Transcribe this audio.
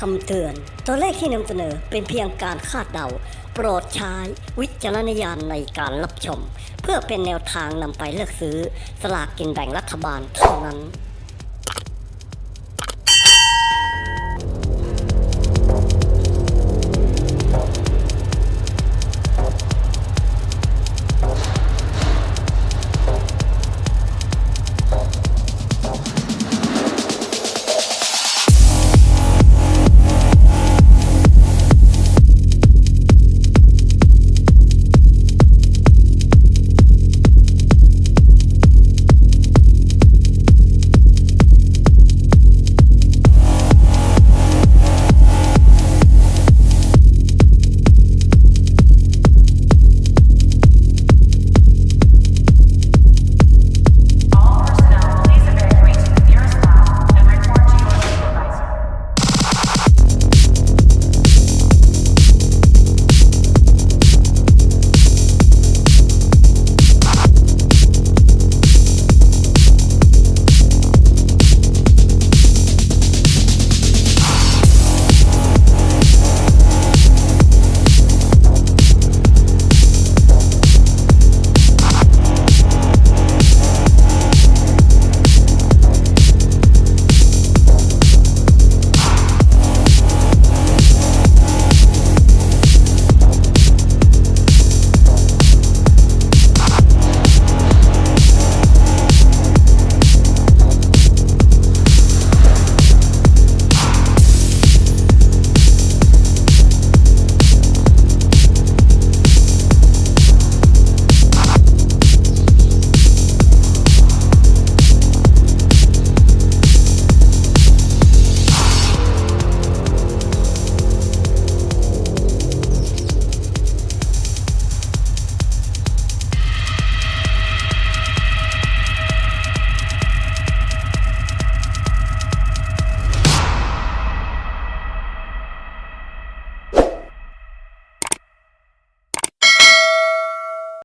คำเตือน ตัวเลขที่นำเสนอเป็นเพียงการคาดเดา โปรดใช้วิจารณญาณในการรับชม เพื่อเป็นแนวทางนำไปเลือกซื้อ สลากกินแบ่งรัฐบาลเท่านั้น